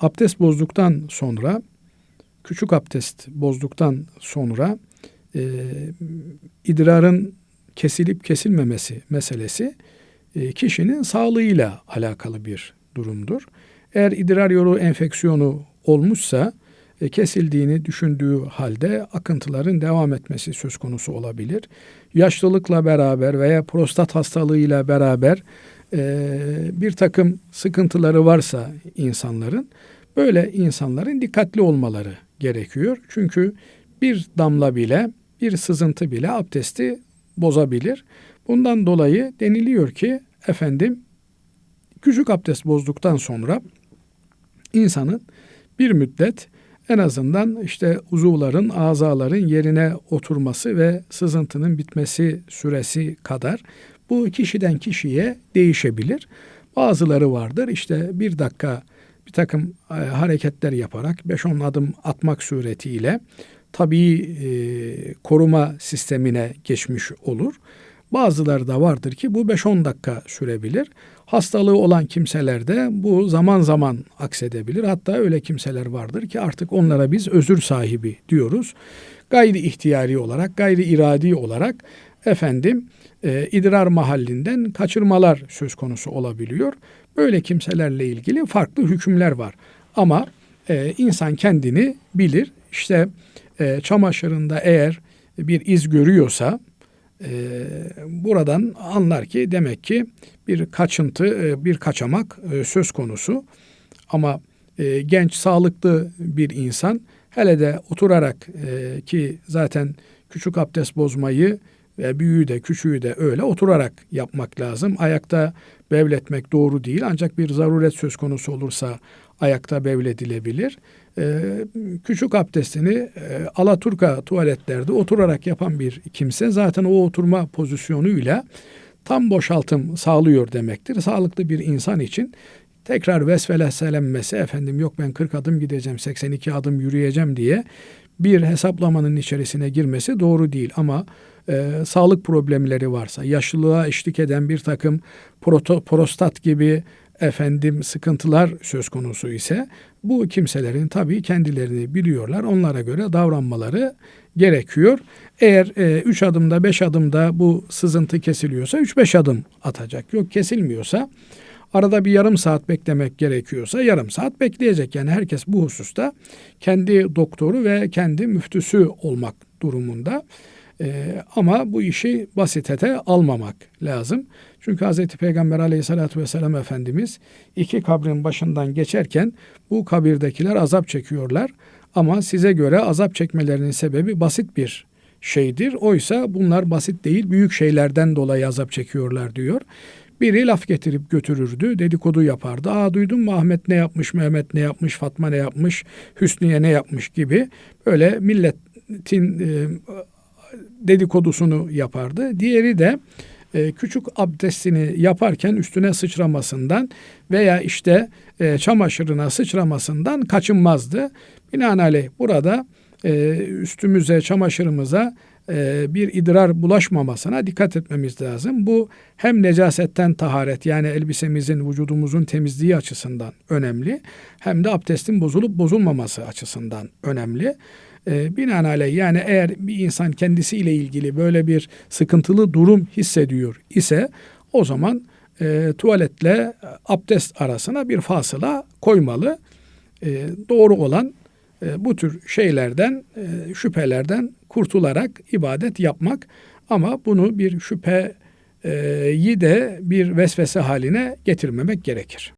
abdest bozduktan sonra, küçük abdest bozduktan sonra e, idrarın kesilip kesilmemesi meselesi e, kişinin sağlığıyla alakalı bir durumdur. Eğer idrar yolu enfeksiyonu olmuşsa e, kesildiğini düşündüğü halde akıntıların devam etmesi söz konusu olabilir. Yaşlılıkla beraber veya prostat hastalığıyla beraber e, bir takım sıkıntıları varsa insanların böyle insanların dikkatli olmaları gerekiyor. Çünkü bir damla bile bir sızıntı bile abdesti bozabilir. Bundan dolayı deniliyor ki efendim küçük abdest bozduktan sonra insanın bir müddet en azından işte uzuvların, azaların yerine oturması ve sızıntının bitmesi süresi kadar bu kişiden kişiye değişebilir. Bazıları vardır işte bir dakika bir takım e, hareketler yaparak 5-10 adım atmak suretiyle tabii e, koruma sistemine geçmiş olur. Bazıları da vardır ki bu 5-10 dakika sürebilir. Hastalığı olan kimselerde bu zaman zaman aksedebilir. Hatta öyle kimseler vardır ki artık onlara biz özür sahibi diyoruz. Gayri ihtiyari olarak, gayri iradi olarak efendim e, idrar mahallinden kaçırmalar söz konusu olabiliyor. Böyle kimselerle ilgili farklı hükümler var. Ama e, insan kendini bilir. İşte e, çamaşırında eğer bir iz görüyorsa e, buradan anlar ki demek ki bir kaçıntı, e, bir kaçamak e, söz konusu. Ama e, genç, sağlıklı bir insan hele de oturarak e, ki zaten küçük abdest bozmayı ve büyüğü de küçüğü de öyle oturarak yapmak lazım. Ayakta bevletmek doğru değil ancak bir zaruret söz konusu olursa ayakta bevledilebilir. Ee, küçük abdestini e, Alaturka tuvaletlerde oturarak yapan bir kimse zaten o oturma pozisyonuyla tam boşaltım sağlıyor demektir. Sağlıklı bir insan için tekrar vesveleselenmesi efendim yok ben 40 adım gideceğim 82 adım yürüyeceğim diye bir hesaplamanın içerisine girmesi doğru değil ama e, sağlık problemleri varsa, yaşlılığa eşlik eden bir takım proto, prostat gibi efendim sıkıntılar söz konusu ise bu kimselerin tabii kendilerini biliyorlar. Onlara göre davranmaları gerekiyor. Eğer 3 e, adımda 5 adımda bu sızıntı kesiliyorsa 3-5 adım atacak. Yok kesilmiyorsa arada bir yarım saat beklemek gerekiyorsa yarım saat bekleyecek. Yani herkes bu hususta kendi doktoru ve kendi müftüsü olmak durumunda. Ee, ama bu işi basitete almamak lazım. Çünkü Hz. Peygamber aleyhissalatü vesselam Efendimiz iki kabrin başından geçerken bu kabirdekiler azap çekiyorlar. Ama size göre azap çekmelerinin sebebi basit bir şeydir. Oysa bunlar basit değil, büyük şeylerden dolayı azap çekiyorlar diyor. Biri laf getirip götürürdü, dedikodu yapardı. Aa duydun mu Ahmet ne yapmış, Mehmet ne yapmış, Fatma ne yapmış, Hüsniye ne yapmış gibi böyle milletin e, dedikodusunu yapardı. Diğeri de e, küçük abdestini yaparken üstüne sıçramasından veya işte e, çamaşırına sıçramasından kaçınmazdı. Binaenaleyh burada e, üstümüze, çamaşırımıza bir idrar bulaşmamasına dikkat etmemiz lazım. Bu hem necasetten taharet yani elbisemizin, vücudumuzun temizliği açısından önemli hem de abdestin bozulup bozulmaması açısından önemli. E, binaenaleyh yani eğer bir insan kendisiyle ilgili böyle bir sıkıntılı durum hissediyor ise o zaman e, tuvaletle abdest arasına bir fasıla koymalı. E, doğru olan e, bu tür şeylerden, e, şüphelerden kurtularak ibadet yapmak ama bunu bir şüpheyi de bir vesvese haline getirmemek gerekir.